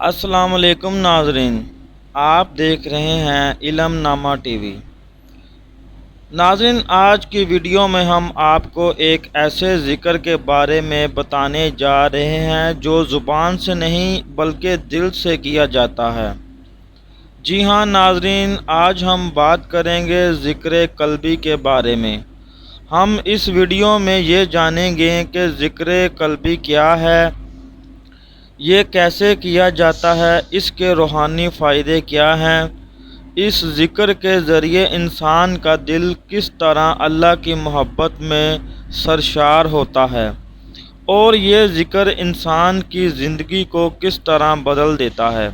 السلام علیکم ناظرین، آپ دیکھ رہے ہیں علم نامہ ٹی وی۔ ناظرین، آج کی ویڈیو میں ہم آپ کو ایک ایسے ذکر کے بارے میں بتانے جا رہے ہیں جو زبان سے نہیں بلکہ دل سے کیا جاتا ہے۔ جی ہاں ناظرین، آج ہم بات کریں گے ذکر قلبی کے بارے میں۔ ہم اس ویڈیو میں یہ جانیں گے کہ ذکر قلبی کیا ہے یہ کیسے کیا جاتا ہے؟ اس کے روحانی فائدے کیا ہیں؟ اس ذکر کے ذریعے انسان کا دل کس طرح اللہ کی محبت میں سرشار ہوتا ہے؟ اور یہ ذکر انسان کی زندگی کو کس طرح بدل دیتا ہے؟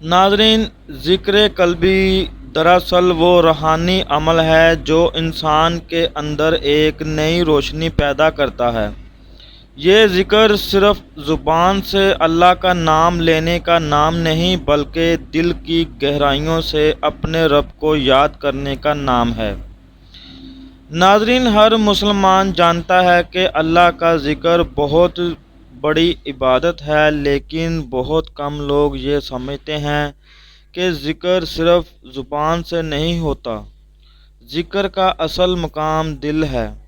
ناظرین، ذکر قلبی دراصل وہ روحانی عمل ہے جو انسان کے اندر ایک نئی روشنی پیدا کرتا ہے۔ یہ ذکر صرف زبان سے اللہ کا نام لینے کا نام نہیں بلکہ دل کی گہرائیوں سے اپنے رب کو یاد کرنے کا نام ہے۔ ناظرین، ہر مسلمان جانتا ہے کہ اللہ کا ذکر بہت بڑی عبادت ہے، لیکن بہت کم لوگ یہ سمجھتے ہیں کہ ذکر صرف زبان سے نہیں ہوتا۔ ذکر کا اصل مقام دل ہے۔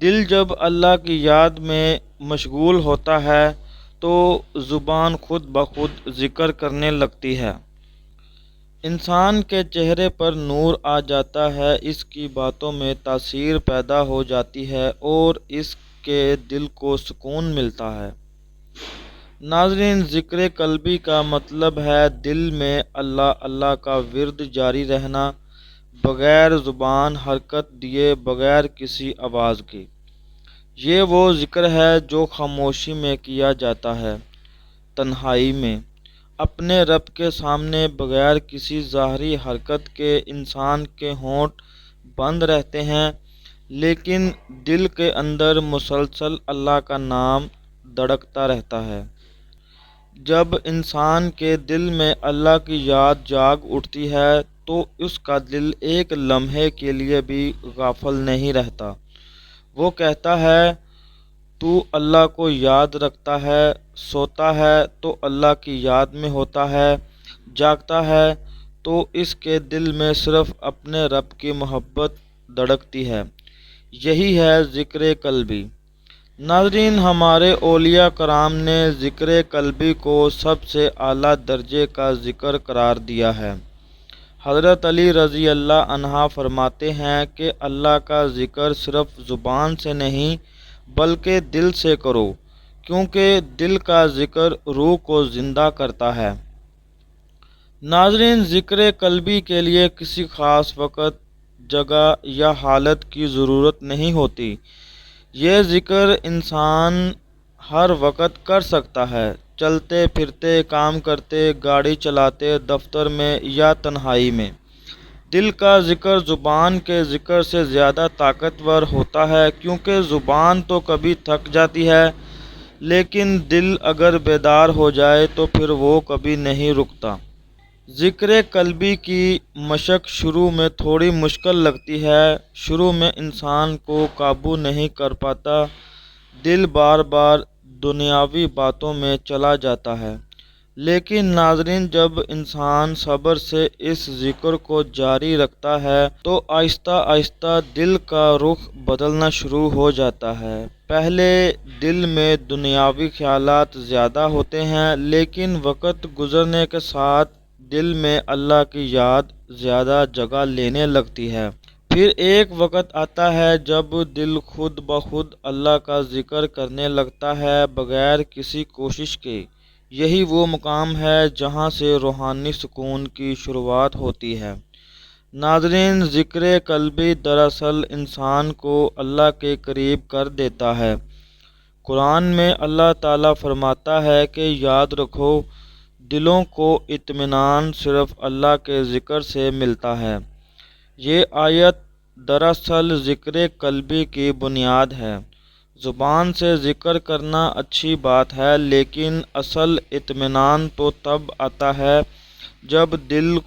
دل جب اللہ کی یاد میں مشغول ہوتا ہے تو زبان خود بخود ذکر کرنے لگتی ہے۔ انسان کے چہرے پر نور آ جاتا ہے، اس کی باتوں میں تاثیر پیدا ہو جاتی ہے اور اس کے دل کو سکون ملتا ہے۔ ناظرین، ذکر قلبی کا مطلب ہے دل میں اللہ اللہ کا ورد جاری رہنا۔ بغیر زبان حرکت دیے بغیر کسی آواز کی یہ وہ ذکر ہے جو خاموشی میں کیا جاتا ہے، تنہائی میں۔ اپنے رب کے سامنے بغیر کسی ظاہری حرکت کے انسان کے ہونٹ بند رہتے ہیں، لیکن دل کے اندر مسلسل اللہ کا نام دڑکتا رہتا ہے۔ جب انسان کے دل میں اللہ کی یاد جاگ اٹھتی ہے تو اس کا دل ایک لمحے کے لیے بھی غافل نہیں رہتا۔ وہ کہتا ہے، تو اللہ کو یاد رکھتا ہے، سوتا ہے، تو اللہ کی یاد میں ہوتا ہے، جاگتا ہے، تو اس کے دل میں صرف اپنے رب کی محبت دھڑکتی ہے۔ یہی ہے ذکر قلبی۔ ناظرین، ہمارے اولیاء کرام نے ذکر قلبی کو سب سے اعلیٰ درجے کا ذکر قرار دیا ہے۔ حضرت علی رضی اللہ عنہ فرماتے ہیں کہ اللہ کا ذکر صرف زبان سے نہیں بلکہ دل سے کرو، کیونکہ دل کا ذکر روح کو زندہ کرتا ہے۔ ناظرین، ذکر قلبی کے لیے کسی خاص وقت، جگہ یا حالت کی ضرورت نہیں ہوتی۔ یہ ذکر انسان ہر وقت کر سکتا ہے۔ چلتے پھرتے، کام کرتے، گاڑی چلاتے، دفتر میں یا تنہائی میں۔ دل کا ذکر زبان کے ذکر سے زیادہ طاقتور ہوتا ہے، کیونکہ زبان تو کبھی تھک جاتی ہے، لیکن دل اگر بیدار ہو جائے تو پھر وہ کبھی نہیں رکتا۔ ذکر قلبی کی مشق شروع میں تھوڑی مشکل لگتی ہے، شروع میں انسان کو قابو نہیں کر پاتا۔ دل بار بار دنیاوی باتوں میں چلا جاتا ہے۔ لیکن ناظرین، جب انسان صبر سے اس ذکر کو جاری رکھتا ہے، تو آہستہ آہستہ دل کا رخ بدلنا شروع ہو جاتا ہے۔ پہلے دل میں دنیاوی خیالات زیادہ ہوتے ہیں، لیکن وقت گزرنے کے ساتھ دل میں اللہ کی یاد زیادہ جگہ لینے لگتی ہے۔ پھر ایک وقت آتا ہے جب دل خود بخود اللہ کا ذکر کرنے لگتا ہے بغیر کسی کوشش کے۔ یہی وہ مقام ہے جہاں سے روحانی سکون کی شروعات ہوتی ہے۔ ناظرین، ذکر قلبی دراصل انسان کو اللہ کے قریب کر دیتا ہے۔ قرآن میں اللہ تعالیٰ فرماتا ہے کہ یاد رکھو، دلوں کو اطمینان صرف اللہ کے ذکر سے ملتا ہے۔ یہ آیت دراصل ذکر قلبی کی بنیاد ہے۔ زبان سے ذکر کرنا اچھی بات ہے، لیکن اصل اطمینان تو تب آتا ہے جب دل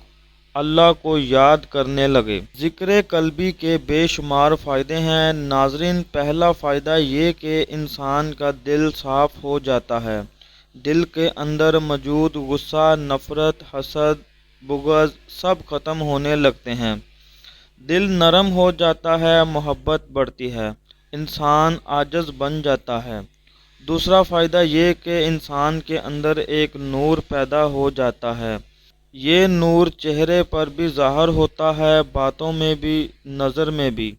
اللہ کو یاد کرنے لگے۔ ذکر قلبی کے بے شمار فائدے ہیں۔ ناظرین، پہلا فائدہ یہ کہ انسان کا دل صاف ہو جاتا ہے۔ دل کے اندر موجود غصہ، نفرت، حسد، بغض سب ختم ہونے لگتے ہیں۔ دل نرم ہو جاتا ہے، محبت بڑھتی ہے، انسان عاجز بن جاتا ہے۔ دوسرا فائدہ یہ کہ انسان کے اندر ایک نور پیدا ہو جاتا ہے۔ یہ نور چہرے پر بھی ظاہر ہوتا ہے، باتوں میں بھی، نظر میں بھی۔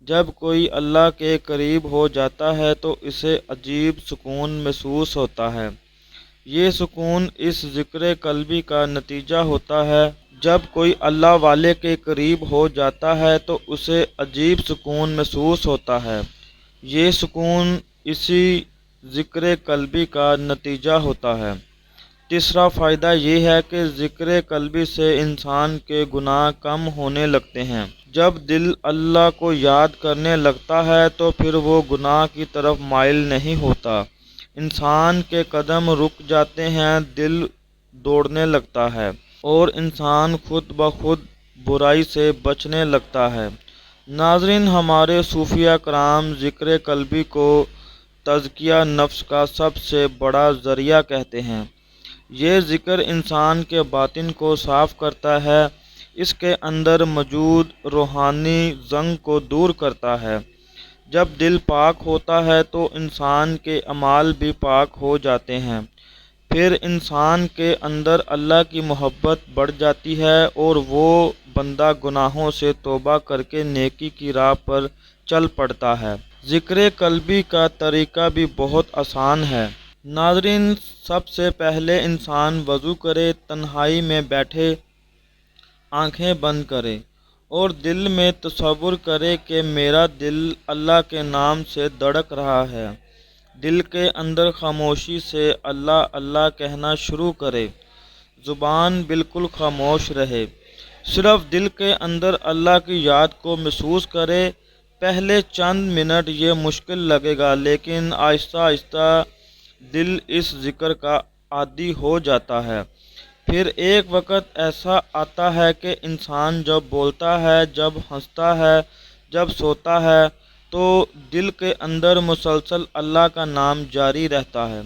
جب کوئی اللہ کے قریب ہو جاتا ہے تو اسے عجیب سکون محسوس ہوتا ہے۔ یہ سکون اس ذکر قلبی کا نتیجہ ہوتا ہے۔ جب کوئی اللہ والے کے قریب ہو جاتا ہے تو اسے عجیب سکون محسوس ہوتا ہے۔ یہ سکون اسی ذکر قلبی کا نتیجہ ہوتا ہے۔ تیسرا فائدہ یہ ہے کہ ذکر قلبی سے انسان کے گناہ کم ہونے لگتے ہیں۔ جب دل اللہ کو یاد کرنے لگتا ہے تو پھر وہ گناہ کی طرف مائل نہیں ہوتا۔ انسان کے قدم رک جاتے ہیں، دل دوڑنے لگتا ہے۔ اور انسان خود بخود برائی سے بچنے لگتا ہے۔ ناظرین، ہمارے صوفیہ کرام ذکر قلبی کو تزکیہ نفس کا سب سے بڑا ذریعہ کہتے ہیں۔ یہ ذکر انسان کے باطن کو صاف کرتا ہے، اس کے اندر موجود روحانی زنگ کو دور کرتا ہے۔ جب دل پاک ہوتا ہے تو انسان کے اعمال بھی پاک ہو جاتے ہیں۔ پھر انسان کے اندر اللہ کی محبت بڑھ جاتی ہے اور وہ بندہ گناہوں سے توبہ کر کے نیکی کی راہ پر چل پڑتا ہے۔ ذکر قلبی کا طریقہ بھی بہت آسان ہے۔ ناظرین، سب سے پہلے انسان وضو کرے، تنہائی میں بیٹھے، آنکھیں بند کرے اور دل میں تصور کرے کہ میرا دل اللہ کے نام سے دڑک رہا ہے۔ دل کے اندر خاموشی سے اللہ اللہ کہنا شروع کرے۔ زبان بالکل خاموش رہے۔ صرف دل کے اندر اللہ کی یاد کو محسوس کرے۔ پہلے چند منٹ یہ مشکل لگے گا، لیکن آہستہ آہستہ دل اس ذکر کا عادی ہو جاتا ہے۔ پھر ایک وقت ایسا آتا ہے کہ انسان جب بولتا ہے، جب ہنستا ہے، جب سوتا ہے تو دل کے اندر مسلسل اللہ کا نام جاری رہتا ہے۔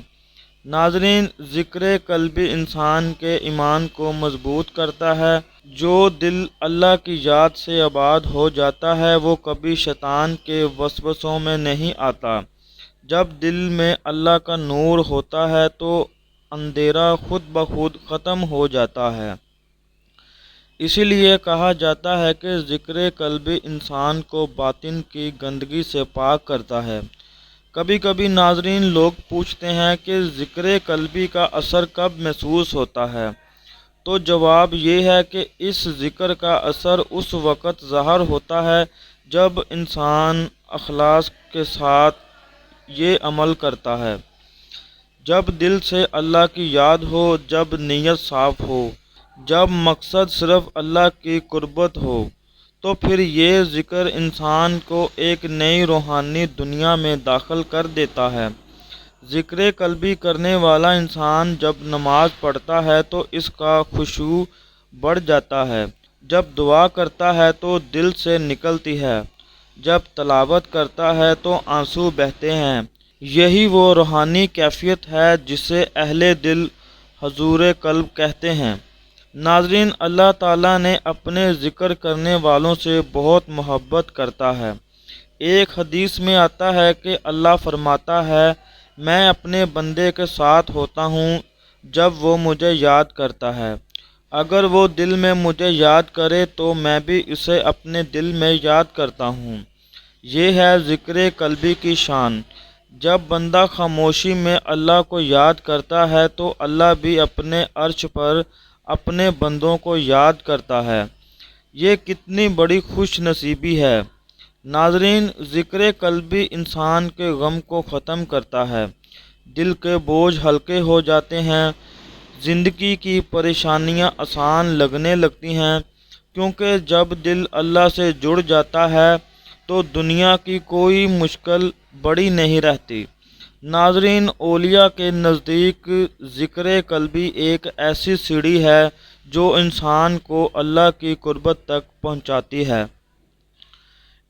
ناظرین، ذکر قلبی انسان کے ایمان کو مضبوط کرتا ہے۔ جو دل اللہ کی یاد سے آباد ہو جاتا ہے، وہ کبھی شیطان کے وسوسوں میں نہیں آتا۔ جب دل میں اللہ کا نور ہوتا ہے، تو اندھیرا خود بخود ختم ہو جاتا ہے۔ اسی لیے کہا جاتا ہے کہ ذکر قلبی انسان کو باطن کی گندگی سے پاک کرتا ہے۔ کبھی کبھی ناظرین لوگ پوچھتے ہیں کہ ذکر قلبی کا اثر کب محسوس ہوتا ہے؟ تو جواب یہ ہے کہ اس ذکر کا اثر اس وقت ظاہر ہوتا ہے جب انسان اخلاص کے ساتھ یہ عمل کرتا ہے۔ جب دل سے اللہ کی یاد ہو، جب نیت صاف ہو جب مقصد صرف اللہ کی قربت ہو، تو پھر یہ ذکر انسان کو ایک نئی روحانی دنیا میں داخل کر دیتا ہے۔ ذکر قلبی کرنے والا انسان جب نماز پڑھتا ہے، تو اس کا خوشو بڑھ جاتا ہے۔ جب دعا کرتا ہے، تو دل سے نکلتی ہے۔ جب تلاوت کرتا ہے، تو آنسو بہتے ہیں۔ یہی وہ روحانی کیفیت ہے جسے اہل دل، حضور قلب کہتے ہیں۔ ناظرین، اللہ تعالیٰ نے اپنے ذکر کرنے والوں سے بہت محبت کرتا ہے۔ ایک حدیث میں آتا ہے کہ اللہ فرماتا ہے، میں اپنے بندے کے ساتھ ہوتا ہوں جب وہ مجھے یاد کرتا ہے۔ اگر وہ دل میں مجھے یاد کرے تو میں بھی اسے اپنے دل میں یاد کرتا ہوں۔ یہ ہے ذکر قلبی کی شان۔ جب بندہ خاموشی میں اللہ کو یاد کرتا ہے تو اللہ بھی اپنے عرش پر اپنے بندوں کو یاد کرتا ہے۔ یہ کتنی بڑی خوش نصیبی ہے۔ ناظرین، ذکر قلبی انسان کے غم کو ختم کرتا ہے۔ دل کے بوجھ ہلکے ہو جاتے ہیں۔ زندگی کی پریشانیاں آسان لگنے لگتی ہیں۔ کیونکہ جب دل اللہ سے جڑ جاتا ہے تو دنیا کی کوئی مشکل بڑی نہیں رہتی۔ ناظرین، اولیاء کے نزدیک ذکر قلبی ایک ایسی سیڑھی ہے جو انسان کو اللہ کی قربت تک پہنچاتی ہے۔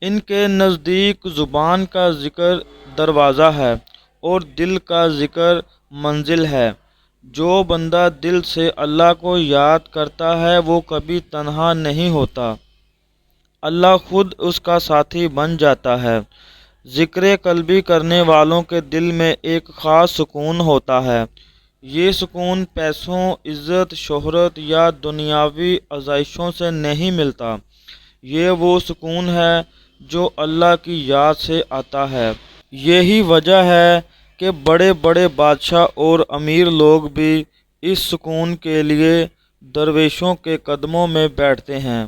ان کے نزدیک زبان کا ذکر دروازہ ہے اور دل کا ذکر منزل ہے۔ جو بندہ دل سے اللہ کو یاد کرتا ہے، وہ کبھی تنہا نہیں ہوتا۔ اللہ خود اس کا ساتھی بن جاتا ہے۔ ذکر قلبی کرنے والوں کے دل میں ایک خاص سکون ہوتا ہے۔ یہ سکون پیسوں، عزت، شہرت یا دنیاوی ازائشوں سے نہیں ملتا۔ یہ وہ سکون ہے جو اللہ کی یاد سے آتا ہے۔ یہی وجہ ہے کہ بڑے بڑے بادشاہ اور امیر لوگ بھی اس سکون کے لیے درویشوں کے قدموں میں بیٹھتے ہیں۔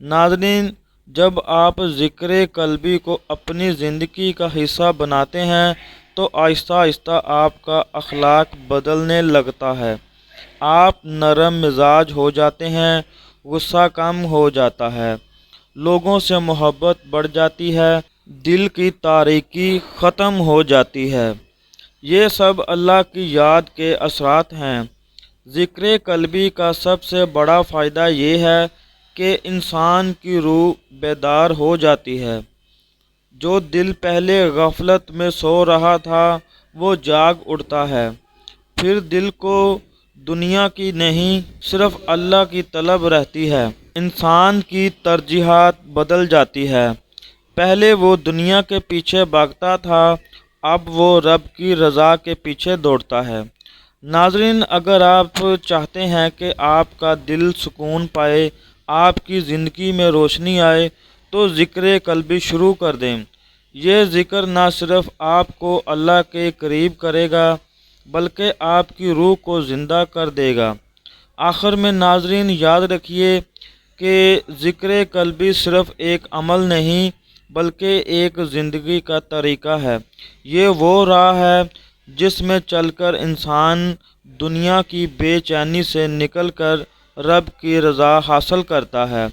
ناظرین جب آپ ذکر قلبی کو اپنی زندگی کا حصہ بناتے ہیں، تو آہستہ آہستہ آپ کا اخلاق بدلنے لگتا ہے۔ آپ نرم مزاج ہو جاتے ہیں، غصہ کم ہو جاتا ہے۔ لوگوں سے محبت بڑھ جاتی ہے، دل کی تاریکی ختم ہو جاتی ہے۔ یہ سب اللہ کی یاد کے اثرات ہیں۔ ذکر قلبی کا سب سے بڑا فائدہ یہ ہے کہ انسان کی روح بیدار ہو جاتی ہے۔ جو دل پہلے غفلت میں سو رہا تھا، وہ جاگ اٹھتا ہے۔ پھر دل کو دنیا کی نہیں، صرف اللہ کی طلب رہتی ہے۔ انسان کی ترجیحات بدل جاتی ہے۔ پہلے وہ دنیا کے پیچھے بھاگتا تھا، اب وہ رب کی رضا کے پیچھے دوڑتا ہے۔ ناظرین، اگر آپ چاہتے ہیں کہ آپ کا دل سکون پائے آپ کی زندگی میں روشنی آئے تو ذکر قلبی شروع کر دیں۔ یہ ذکر نہ صرف آپ کو اللہ کے قریب کرے گا، بلکہ آپ کی روح کو زندہ کر دے گا۔ آخر میں ناظرین، یاد رکھیے کہ ذکر قلبی صرف ایک عمل نہیں، بلکہ ایک زندگی کا طریقہ ہے۔ یہ وہ راہ ہے جس میں چل کر انسان دنیا کی بے چینی سے نکل کر رب کی رضا حاصل کرتا ہے۔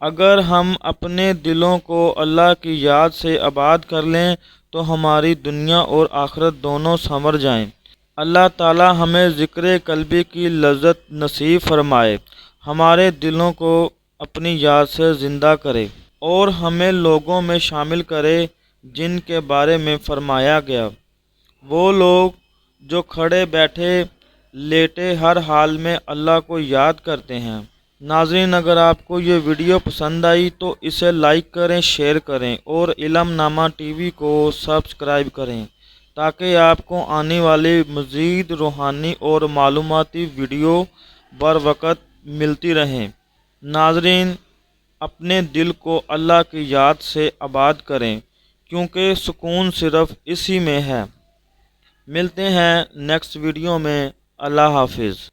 اگر ہم اپنے دلوں کو اللہ کی یاد سے آباد کر لیں، تو ہماری دنیا اور آخرت دونوں سنور جائیں۔ اللہ تعالی ہمیں ذکر قلبی کی لذت نصیب فرمائے۔ ہمارے دلوں کو اپنی یاد سے زندہ کرے اور ہمیں لوگوں میں شامل کرے، جن کے بارے میں فرمایا گیا۔ وہ لوگ جو کھڑے بیٹھے لیٹے ہر حال میں اللہ کو یاد کرتے ہیں۔ ناظرین، اگر آپ کو یہ ویڈیو پسند آئی تو اسے لائک کریں، شیئر کریں اور علم نامہ ٹی وی کو سبسکرائب کریں تاکہ آپ کو آنے والی مزید روحانی اور معلوماتی ویڈیو بر وقت ملتی رہیں۔ ناظرین، اپنے دل کو اللہ کی یاد سے آباد کریں کیونکہ سکون صرف اسی میں ہے۔ ملتے ہیں نیکسٹ ویڈیو میں۔ اللہ حافظ